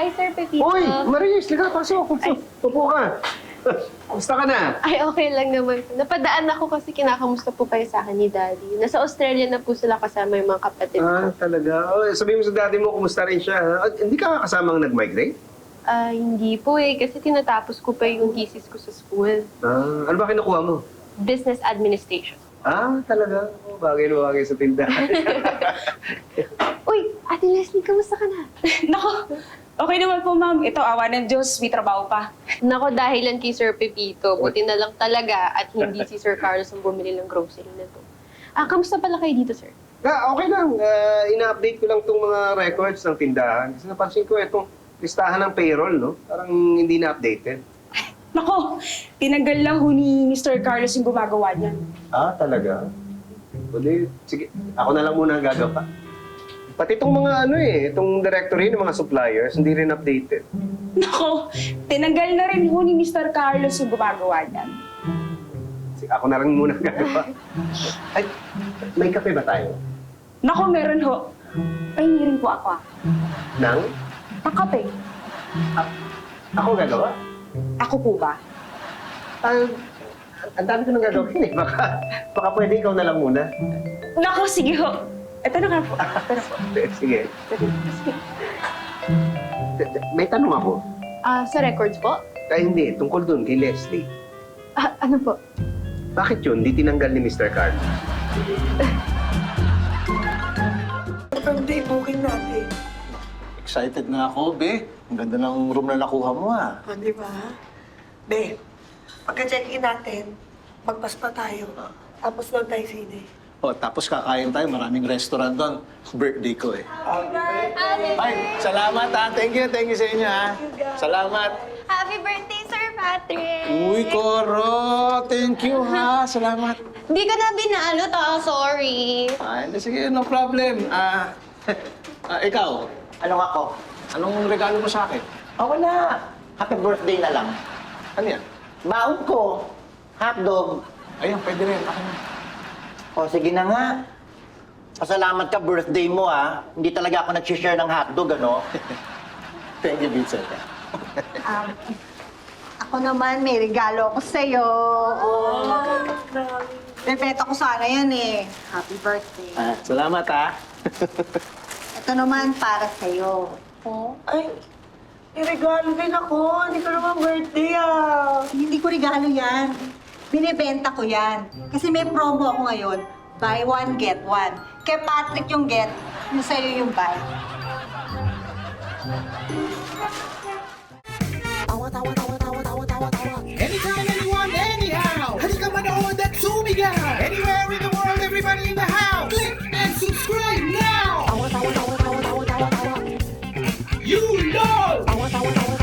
Hi, Sir Pepito. Uy, Maris, liga, pasok. Upo, upo ka. Kumusta ka na? Ay, okay lang naman. Napadaan ako kasi kinakamusta po kayo sa akin ni Daddy. Nasa Australia na po sila kasama yung mga kapatid Ah, ko. talaga? Oh, sabihin mo sa daddy mo, kumusta rin siya. ha? At hindi ka kasamang nag-migrate? Ah, hindi po eh. Kasi tinatapos ko pa yung thesis ko sa school. Ah, ano ba kinukuha mo? Business Administration. Ah, talaga? Oh, bagay na bagay sa tindahan. Uy, Ate Leslie, kamusta ka na? Nako, okay naman po ma'am. Ito, awa ng Diyos, may trabaho pa. Nako, dahilan kay Sir Pepito. Buti na lang talaga at hindi si Sir Carlos ang bumili ng grocery na to. Ah, kamusta pala kayo dito, sir? ah, okay lang. Ah, ina-update ko lang itong mga records ng tindahan. Kasi napansin ko itong listahan ng payroll, no? Parang hindi na-updated. Nako, tinanggal lang ho ni Mr. Carlos yung gumagawa niyan. Ah, talaga? Pwede, sige, ako na lang muna ang gagawa. Pati itong mga ano eh, itong directory ng mga suppliers, hindi rin updated. Nako, tinanggal na rin ho ni Mr. Carlos yung gumagawa niyan. Sige, ako na lang muna gagawa. Ay, may kape ba tayo? Nako, meron ho. Ay, hindi rin po ako ah. Nang? Pakape. Ako gagawa? Ako po ba? Ah, ang dami ko nang gagawin eh. Baka, baka pwede ikaw na lang muna. Nako, sige ho. Ito na nga po. Na po. Sige. May tanong ako. Ah, sa records po? Ay, hindi. Tungkol dun, kay Leslie. Ah, ano po? Bakit yun? Di tinanggal ni Mr. Carl. Birthday booking natin. Excited na ako, be. Ang ganda ng room na nakuha mo, ah. O, di ba? Be, pagka-check-in natin, magpaspa tayo. Tapos lang tayo sine. O, tapos kakain tayo. Maraming restaurant doon. Birthday ko, eh. Ay, salamat, ah. Thank you, thank you sa inyo, ah. Salamat. Happy birthday, Sir Patrick! Uy, Koro. Thank you, ha. Salamat. Di ka na binalo to, sorry. Ah, hindi, sige, no problem. Ah, ah, ikaw, Anong ako? anong regalo mo sa akin? Ah, wala. Happy birthday na lang. Ano yan? Baon ko. Hotdog. Ayun, pwede rin. Akin na. O, sige na nga. Pasalamat ka, birthday mo, ah. Hindi talaga ako nag-share ng hotdog, ano? Thank you, Vincent. Um, ako naman, may regalo ako sa'yo. Oh. Repeto ko sana yan eh. Happy birthday. Ah, salamat, ah. Ito naman para sa'yo. Oh. Ay, may regalo din ako. Hindi ko naman birthday ah. Hindi ko regalo yan. Binibenta ko yan. Kasi may promo ako ngayon. Buy one, get one. Kay Patrick yung get, yung sa'yo yung buy. Anytime, anyone, anyhow. Halika manood at sumigaw. Anywhere in the world, everybody in the house. Click and subscribe now. You know.